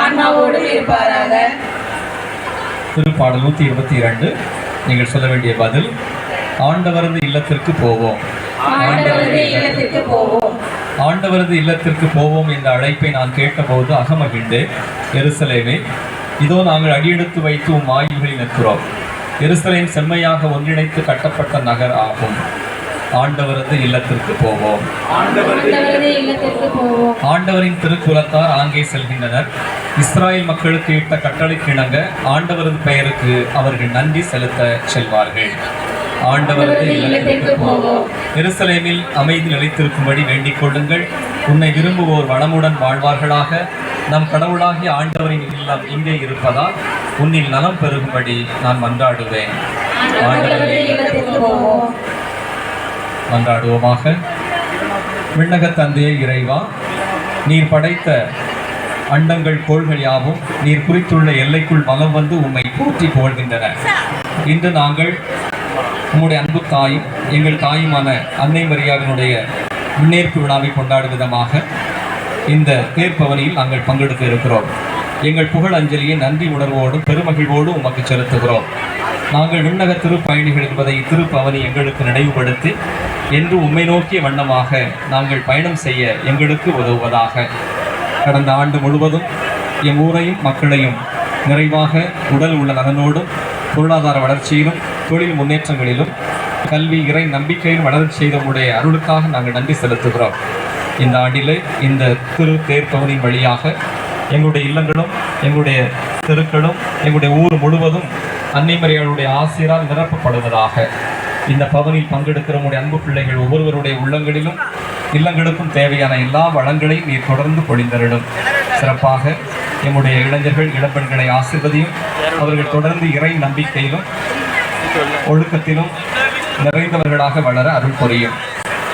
ஆன்மாவோடு இருப்பாராக? திருப்பாடல் நூற்றி இருபத்தி இரண்டு. நீங்கள் சொல்ல வேண்டிய பதில் ஆண்டவரது இல்லத்திற்கு போவோம். ஆண்டவரது இல்லத்திற்கு போவோம். என்ற அழைப்பை நான் கேட்டபோது அகமகிழ்ந்து எருசலேமே இதோ நாங்கள் அடியெடுத்து வைத்து உம் ஆய்வுகளில் நிற்கிறோம். எருசலேம் செம்மையாக ஒன்றிணைத்து கட்டப்பட்ட நகர் ஆகும். ஆண்டவரது இல்லத்திற்கு போவோம். ஆண்டவரின் திருக்குலத்தார் ஆங்கே செல்கின்றனர். இஸ்ராயேல் மக்களுக்கு இட்ட கட்டளைக்கு இணங்க ஆண்டவரது பெயருக்கு அவர்கள் நன்றி செலுத்த செல்வார்கள். ஆண்டவரது இல்லத்திற்கு போவோம். எருசலேமில் அமைதி நிலைத்திருக்கும்படி வேண்டிக் கொள்ளுங்கள். உன்னை விரும்புவோர் வளமுடன் வாழ்வார்களாக. நம் கடவுளாகிய ஆண்டவரின் இல்லம் இங்கே இருப்பதால் உன்னில் நலம் பெருகும்படி நான் மன்றாடுவேன். ஆண்டவரது இல்லத்திற்கு போவோம். மன்றாடுவோமாக விண்ணக தந்தையே இறைவா நீர் படைத்த அண்டங்கள் கோள்கள் யாவும் நீர் குறித்துள்ள எல்லைக்குள் மலம் வந்து உம்மை போற்றி புகழ்கின்றன. இன்று நாங்கள் உம்முடைய அன்பு தாயும் எங்கள் தாயுமான அன்னை மரியாவினுடைய முன்னேற்பு விழாவை கொண்டாடும் விதமாக இந்த தேர்ப்பவனியில் நாங்கள் பங்கெடுக்க இருக்கிறோம். எங்கள் புகழ் அஞ்சலியை நன்றி உணர்வோடும் பெருமகிழ்வோடும் உமக்கு செலுத்துகிறோம். நாங்கள் விண்ணக திருப்பயணிகள் என்பதை திருப்பவனி எங்களுக்கு நினைவுபடுத்தி என்று உம்மை நோக்கிய வண்ணமாக நாங்கள் பயணம் செய்ய எங்களுக்கு உதவுவதாக. கடந்த ஆண்டு முழுவதும் எம் ஊரையும் மக்களையும் நிறைவாக உடல் உள்ள நலனோடும் பொருளாதார வளர்ச்சியிலும் தொழில் முன்னேற்றங்களிலும் கல்வி இறை நம்பிக்கையில் வளர்ச்சி செய்த உடைய அருளுக்காக நாங்கள் நன்றி செலுத்துகிறோம். இந்த ஆண்டிலே இந்த திரு தேர்ப்பவனின் வழியாக எங்களுடைய இல்லங்களும் எங்களுடைய தெருக்களும் எங்களுடைய ஊர் முழுவதும் அன்னைமரியாளுடைய ஆசிரியரால் நிரப்பப்படுவதாக. இந்த பவனில் பங்கெடுக்கிற உடைய அன்பு பிள்ளைகள் ஒவ்வொருவருடைய உள்ளங்களிலும் இல்லங்களுக்கும் தேவையான எல்லா வளங்களையும் நீர் தொடர்ந்து பொழிந்தருளும். சிறப்பாக எம்முடைய இளைஞர்கள் இளம்பெண்களை ஆசிர்வதியும் அவர்கள் தொடர்ந்து இறை நம்பிக்கையிலும் ஒழுக்கத்திலும் நிறைந்தவர்களாக வளர அருள் புரியும்.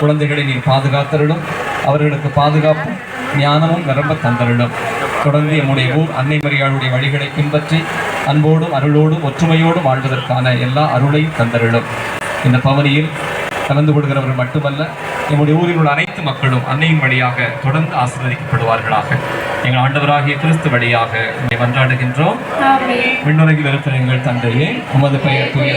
குழந்தைகளை நீர் பாதுகாத்தருளும் அவர்களுக்கு பாதுகாப்பும் ஞானமும் நிரம்ப தந்தருளும். தொடர்ந்து எம்முடைய ஊர் அன்னை மரியாளுடைய வழிகளை பின்பற்றி அன்போடும் அருளோடும் ஒற்றுமையோடும் வாழ்வதற்கான எல்லா அருளையும் தந்தருளும். இந்த பவனியில் கலந்து கொள்கிறவர்கள் மட்டுமல்ல எம்முடைய ஊரில் உள்ள அனைத்து மக்களும் அன்னையின் வழியாக தொடர்ந்து ஆசீர்வதிக்கப்படுவார்களாக. எங்கள் ஆண்டவராகிய கிறிஸ்து வழியாக மன்றாடுகின்றோம். விண்ணுலகில் இருக்கிற எங்கள் தந்தையே உமது பெயர் தூய